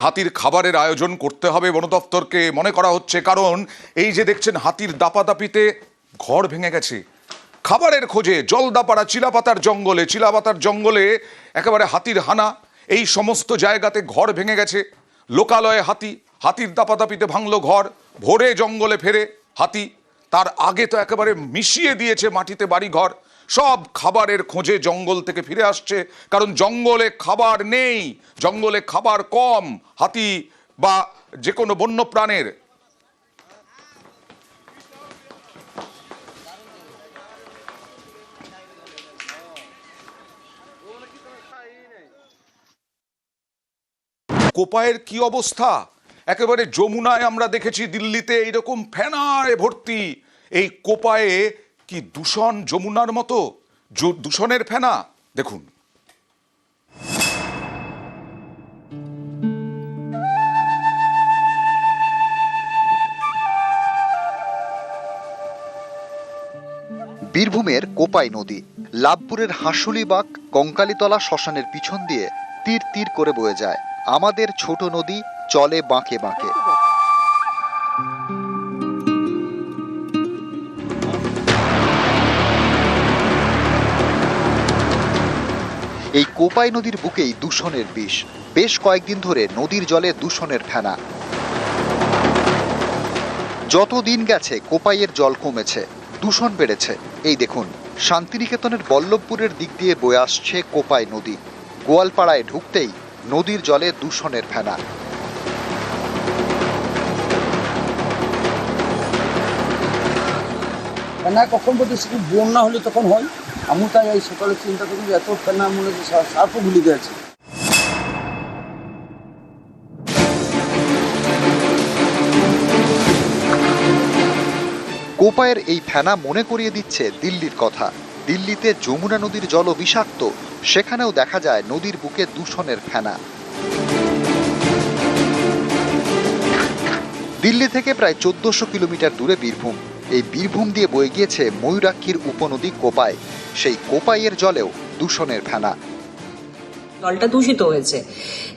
হাতির খাবারের আয়োজন করতে হবে বন দপ্তরকে মনে করা হচ্ছে, কারণ এই যে দেখছেন হাতির দাপাদাপিতে ঘর ভেঙে গেছে। খাবারের খোঁজে জলদাপাড়া চিলাপাতার জঙ্গলে চিলাপাতার জঙ্গলে একেবারে হাতির হানা, এই সমস্ত জায়গাতে ঘর ভেঙে গেছে। লোকালয়ে হাতি, হাতির দাপাদাপিতে ভাঙলো ঘর, ভোরে জঙ্গলে ফেরে হাতি, তার আগে তো একেবারে মিশিয়ে দিয়েছে মাটিতে বাড়ি ঘর সব খাবারের খোঁজে জঙ্গল থেকে ফিরে আসছে। কারণ জঙ্গলে খাবার নেই। জঙ্গলে খাবার কম। হাতি বা যে কোনো বন্য প্রাণের কোপায়ের কি অবস্থা? একেবারে যমুনায় আমরা দেখেছি দিল্লিতে এইরকম ফেনায় ভর্তি। এই কোপায়ে কি দূষণ যমুনার মতো? দূষণের ফেনা? দেখুন। বীরভূমের কোপাই নদী, লাভপুরের হাঁসুলিবাগ কঙ্কালীতলা শ্মশানের পিছন দিয়ে তীর তীর করে বয়ে যায়। আমাদের ছোট নদী চলে বাঁকে বাঁকে। এই কোপাই নদীর বুকেই দূষণের বিষ। বেশ কয়েকদিন ধরে নদীর জলে দূষণের ফেনা। যত দিন গেছে কোপাইয়ের জল কমেছে, দূষণ বেড়েছে। এই দেখুন, শান্তিনিকেতনের বল্লভপুরের দিক দিয়ে বয়ে আসছে কোপাই নদী। গোয়ালপাড়ায় ঢুকতেই নদীর জলে দূষণের ফেনা। ফেনা কখন বলতে বন্যা হলে তখন হয়? আমি তাই এই সকালে চিন্তা করি এত ফেনা মনে হচ্ছে সা- সার্পও গুলি গেছে। কোপাইয়ের এই ফেনা মনে করিয়ে দিচ্ছে দিল্লির কথা। দিল্লিতে যমুনা নদীর জল বিষাক্ত, সেখানেও দেখা যায় নদীর বুকে দূষণের ফেনা। দিল্লি থেকে প্রায় চোদ্দশো কিলোমিটার দূরে বীরভূম। এই বীরভূম দিয়ে বয়ে গিয়েছে ময়ূরাক্ষীর উপনদী কোপাই। সেই কোপাইয়ের জলেও দূষণের ফেনা। জলটা দূষিত হয়েছে।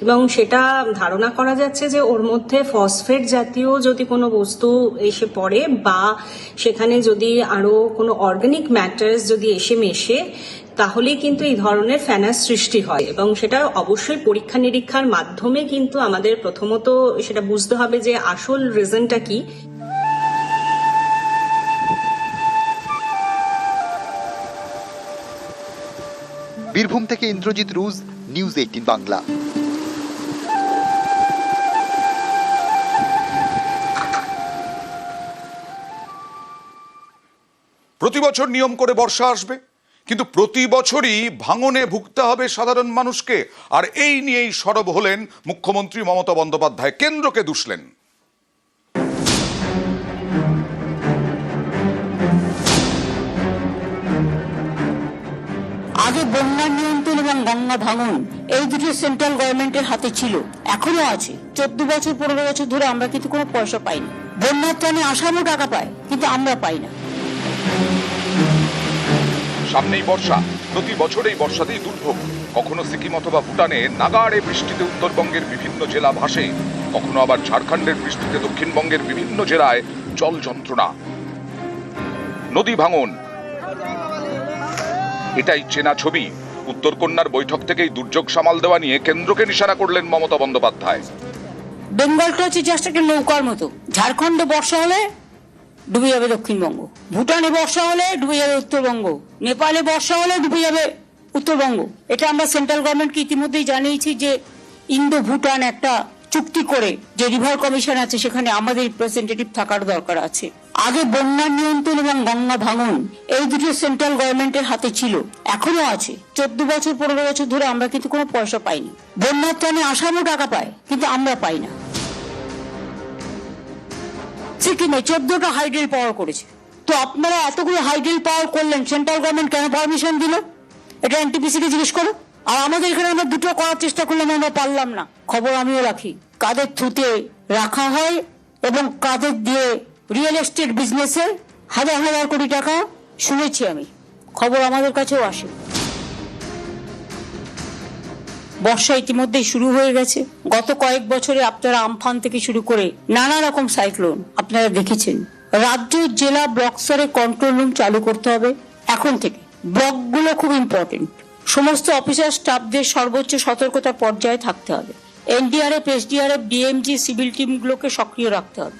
এবং সেটা ধারণা করা যাচ্ছে যে ওর মধ্যে ফসফেট জাতীয় যদি কোনো বস্তু এসে পড়ে বা সেখানে যদি আরও কোনো অর্গানিক ম্যাটার্স যদি এসে মেশে তাহলে কিন্তু এই ধরনের ফ্যানাস সৃষ্টি হয়। এবং সেটা অবশ্যই পরীক্ষা নিরীক্ষার মাধ্যমে কিন্তু আমাদের প্রথমত সেটা বুঝতে হবে যে আসল রিজনটা কি। বীরভূম থেকে ইন্দ্রজিৎ রুজ নিউজ এইটিন বাংলা। প্রতি বছর নিয়ম করে বর্ষা আসবে, কিন্তু প্রতি বছরই ভাঙনে ভুগতে হবে সাধারণ মানুষকে। আর এই নিয়েই সরব হলেন মুখ্যমন্ত্রী মমতা বন্দ্যোপাধ্যায়। কেন্দ্রকে দুষলেন। বন্যা নিয়ন্ত্রণ এবং গঙ্গা ভাঙন, এই দুটো সেন্ট্রাল গভর্নমেন্টের হাতে ছিল, এখনও আছে। চোদ্দ বছর, পনেরো বছর ধরে আমরা কিন্তু কোনো পয়সা পাইনি। বন্যার ত্রাণে আসামও টাকা পায়, কিন্তু আমরা পাই না। সামনেই বর্ষা, প্রতি বছর এই বর্ষাতেই দুর্ভোগ। কখনো সিকিম অথবা ভুটানে নাগাড়ে বৃষ্টিতে উত্তরবঙ্গের বিভিন্ন জেলা ভাসে। কখনো আবার ঝাড়খণ্ডের বৃষ্টিতে দক্ষিণবঙ্গের বিভিন্ন জেলায় জল যন্ত্রণা। নদী ভাঙন এটাই চেনা ছবি। উত্তরকন্যার বৈঠক থেকেই দুর্যোগ সামাল দেওয়া নিয়ে কেন্দ্রকে নিশানা করলেন মমতা বন্দ্যোপাধ্যায়। বেঙ্গলটা হচ্ছে জাস্ট একটা নৌকার মতো। ঝাড়খণ্ডে বর্ষা হলে ডুবে যাবে দক্ষিণবঙ্গ। ভুটানে বর্ষা হলে ডুবে যাবে উত্তরবঙ্গ। নেপালে বর্ষা হলে ডুবে যাবে উত্তরবঙ্গ। এটা আমরা সেন্ট্রাল গভর্নমেন্টকে ইতিমধ্যেই জানিয়েছি যে ইন্দো ভুটান একটা চুক্তি করে যে রিভার কমিশন আছে, সেখানে আমাদের রিপ্রেজেন্টেটিভ থাকার দরকার আছে। আগে বন্যা নিয়ন্ত্রণ এবং গঙ্গা ভাঙন, এই দুটো সেন্ট্রাল গভর্নমেন্টের হাতে ছিল, এখনও আছে। চোদ্দ বছর, পনেরো বছর ধরে আমরা কিন্তু কোনো পয়সা পাইনি। বন্যার ত্রাণে আসামও টাকা পায়, কিন্তু আমরা পাই না। সিকিমে চোদ্দটা হাইড্রেল পাওয়ার করেছে। তো আপনারা এতগুলো হাইড্রেল পাওয়ার করলেন সেন্ট্রাল গভর্নমেন্ট কেন পারমিশন দিল? এটা এনটিপিসি কে জিজ্ঞেস করো। আর আমাদের এখানে আমরা দুটো করার চেষ্টা করলাম, আমরা পারলাম না। খবর আমিও রাখি। কাদের থ্রুতে রাখা হয় এবং কাদের দিয়ে রিয়েল এস্টেট বিজনেসে হাজার হাজার কোটি টাকা শুনেছি আমি। খবর আমাদের কাছেও আসে। বর্ষা ইতিমধ্যেই শুরু হয়ে গেছে। গত কয়েক বছরে আপনারা আমফান থেকে শুরু করে নানা রকম সাইক্লোন আপনারা দেখেছেন। রাজ্য জেলা ব্লক স্তরে কন্ট্রোল রুম চালু করতে হবে। এখন থেকে ব্লকগুলো খুব ইম্পর্টেন্ট সমস্ত অফিসার স্টাফদের সর্বোচ্চ সতর্কতা পর্যায়ে থাকতে হবে। এনডিআরএফ, এসডিআরএফ, ডিএমজি, সিভিল টিমগুলোকে সক্রিয় রাখতে হবে।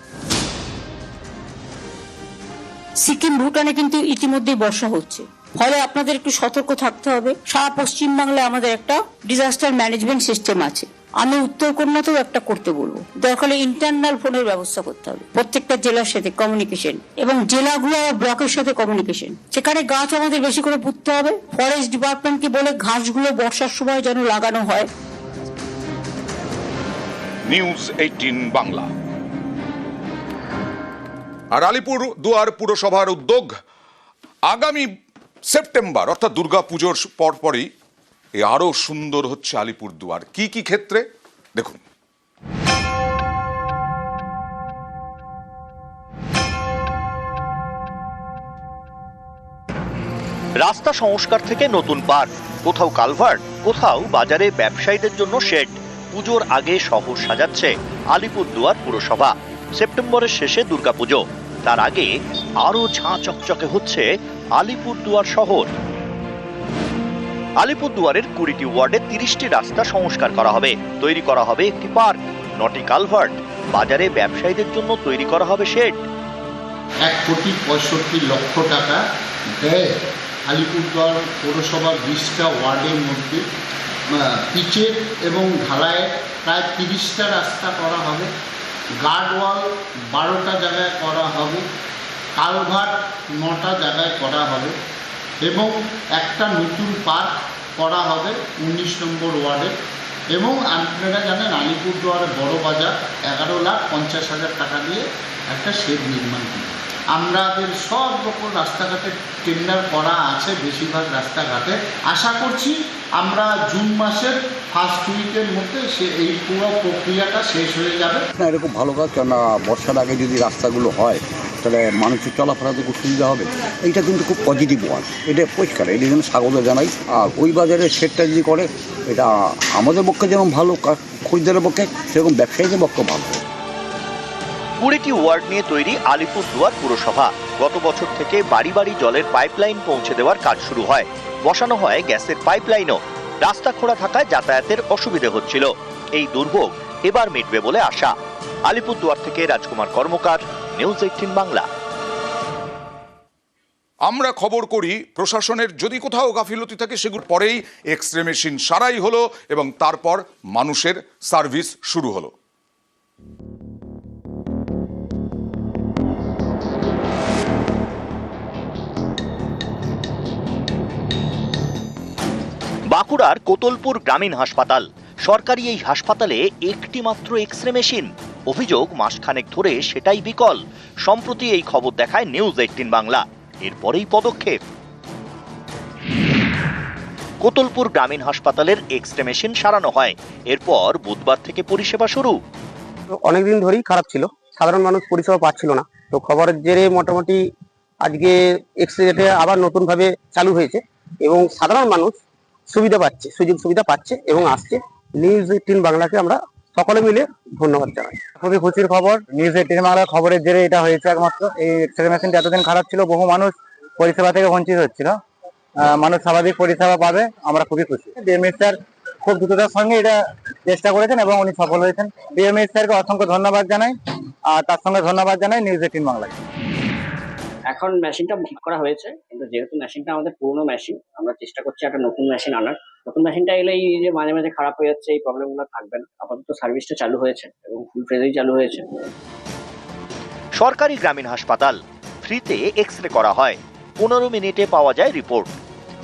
সিকিম, ভুটানে কিন্তু ইতিমধ্যেই বর্ষা হচ্ছে। ফলে আপনাদের একটু সতর্ক থাকতে হবে। সারা পশ্চিমবাংলায় আমাদের একটা ডিজাস্টার ম্যানেজমেন্ট সিস্টেম আছে। আমি উত্তর কন্যাতেও একটা করতে বলব। দরকার ইন্টারনাল ফোনের ব্যবস্থা করতে হবে। প্রত্যেকটা জেলার সাথে কমিউনিকেশন এবং জেলাগুলো আর ব্লকের সাথে কমিউনিকেশন সেখানে গাছ আমাদের বেশি করে পুঁততে হবে। ফরেস্ট ডিপার্টমেন্টকে বলে ঘাসগুলো বর্ষার সময় যেন লাগানো হয়। নিউজ এইটিন বাংলা আর আলিপুর দুয়ার পুরসভার উদ্যোগ আগামী সেপ্টেম্বর, অর্থাৎ দুর্গা পুজোর পরপরই এ আরও সুন্দর হচ্ছে আলিপুর দুয়ার। কি কি ক্ষেত্রে? দেখুন। রাস্তা সংস্কার থেকে নতুন পার্ক কোথাও কালভার্ট, কোথাও বাজারে ব্যবসায়ীদের জন্য শেড। পুজোর আগে শহর সাজাচ্ছে আলিপুরদুয়ার পুরসভা। সেপ্টেম্বরের শেষে দুর্গাপুজো তার আগে আরও ঝাঁ চকচকে হচ্ছে আলিপুরদুয়ার শহর। আলিপুরদুয়ারের কুড়িটি ওয়ার্ডে তিরিশটি রাস্তা সংস্কার করা হবে। তৈরি করা হবে একটি পার্ক, নটি কালভার্ট। বাজারে ব্যবসায়ীদের জন্য তৈরি করা হবে শেড। এক কোটি পঁয়ষট্টি লক্ষ টাকা ব্যয় আলিপুরদুয়ার পৌরসভার বিশটা ওয়ার্ডের মধ্যে পিচের এবং ঢালাইয়ের প্রায় তিরিশটা রাস্তা করা হবে। গার্ডওয়াল বারোটা জায়গায় করা হবে কালভার্ট নটা জায়গায় করা হবে এবং একটা নতুন পার্ক করা হবে উনিশ নম্বর ওয়ার্ডে এবং আপনারা জানেন আলিপুরদুয়ার বড় বাজার এগারো লাখ পঞ্চাশ হাজার টাকা দিয়ে একটা শেড নির্মাণ করি আমাদের সব রকম রাস্তাঘাটে টেন্ডার করা আছে, বেশিরভাগ রাস্তাঘাটে। আশা করছি আমরা জুন মাসের ফার্স্ট উইকের মধ্যে সে এই পুরো প্রক্রিয়াটা শেষ হয়ে যাবে। না, এরকম ভালো কাজ, কেননা বর্ষার আগে যদি রাস্তাগুলো হয়, তাহলে মানুষের চলাফেরাতে খুব সুবিধা হবে। এইটা কিন্তু খুব পজিটিভ ওয়ান এটা পরিষ্কার এই জন্য স্বাগত জানাই। আর ওই বাজারে সেটটা যদি করে, এটা আমাদের পক্ষে যেমন ভালো, খরিদ্দারের পক্ষে সেরকম ব্যবসায়ীদের পক্ষে ভালো। কুড়িটি ওয়ার্ড নিয়ে তৈরি আলিপুরদুয়ার পুরসভা। গত বছর থেকে বাড়ি বাড়ি জলের পাইপলাইন পৌঁছে দেওয়ার কাজ শুরু হয়। বসানো হয় গ্যাসের পাইপলাইনও। রাস্তা খোঁড়া থাকায় যাতায়াতের অসুবিধে হচ্ছিল। এই দুর্ভোগ এবার মিটবে বলে আশা। আলিপুরদুয়ার থেকে রাজকুমার কর্মকার, নিউজ এইটিন বাংলা। আমরা খবর করি, প্রশাসনের যদি কোথাও গাফিলতি থাকে সেগুলো পরেই এক্স রে মেশিন সারাই হলো এবং তারপর মানুষের সার্ভিস শুরু হলো। বাঁকুড়ার কোতলপুর গ্রামীণ হাসপাতাল। সরকারি এই হাসপাতালে একটি মাত্র এক্স রে মেশিন অভিযোগ, মাসখানেক ধরে সেটাই বিকল। সম্প্রতি এই খবর দেখায় নিউজ এইটিন বাংলা। এরপরেই পদক্ষেপ। কোতলপুর গ্রামীণ হাসপাতালের এক্স রে মেশিন সারানো হয়। এরপর বুধবার থেকে পরিষেবা শুরু। অনেকদিন ধরেই খারাপ ছিল। সাধারণ মানুষ পরিষেবা পাচ্ছিল না। তো খবরের জেরে মোটামুটি আজকে এক্সরেটা আবার নতুন ভাবে চালু হয়েছে। এবং সাধারণ মানুষ সুবিধা পাচ্ছে, সুযোগ সুবিধা পাচ্ছে এবং আসছে নিউজ এইটিন বাংলাকে আমরা সকলে মিলে ধন্যবাদ জানাই। খুবই খুশির খবর নিউজ এইটিন বাংলার খবরের জেরে এটা হয়েছে একমাত্র। এই এক্সরে মেশিনটা এতদিন খারাপ ছিল, বহু মানুষ পরিষেবা থেকে বঞ্চিত হচ্ছিল। মানুষ স্বাভাবিক পরিষেবা পাবে, আমরা খুবই খুশি। ডিএমএস স্যার খুব দ্রুততার সঙ্গে এটা চেষ্টা করেছেন এবং উনি সফল হয়েছেন। ডিএমএস স্যারকে অসংখ্য ধন্যবাদ জানাই, আর তার সঙ্গে ধন্যবাদ জানাই নিউজ এইটিন বাংলাকে এখন মেশিনটা করা হয়েছে, কিন্তু যেহেতু মেশিনটা আমাদের পুরনো মেশিন আমরা চেষ্টা করছি একটা নতুন মেশিন আনার। নতুন মেশিনটা এলে এই যে মাঝে মাঝে খারাপ হয়ে যাচ্ছে, এই প্রবলেমগুলো থাকবে না। আপাতত সার্ভিসটা চালু হয়েছে এবং ফুল ফ্রেজেই চালু হয়েছে। সরকারি গ্রামীণ হাসপাতাল ফ্রিতে এক্স রে করা হয়। পনেরো মিনিটে পাওয়া যায় রিপোর্ট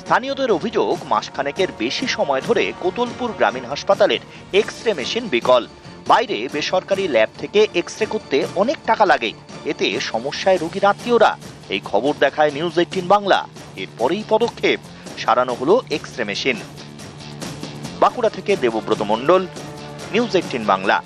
স্থানীয়দের অভিযোগ, মাসখানেকের বেশি সময় ধরে কোতলপুর গ্রামীণ হাসপাতালের এক্স রে মেশিন বিকল। বাইরে বেসরকারি ল্যাব থেকে এক্স রে করতে অনেক টাকা লাগে। এতে সমস্যায় রোগীর আত্মীয়রা এই খবর দেখায় নিউজ এইটিন বাংলা। এরপরেই পদক্ষেপ, সারানো হলো এক্স রে মেশিন বাঁকুড়া থেকে দেবব্রত মণ্ডল নিউজ এইটিন বাংলা।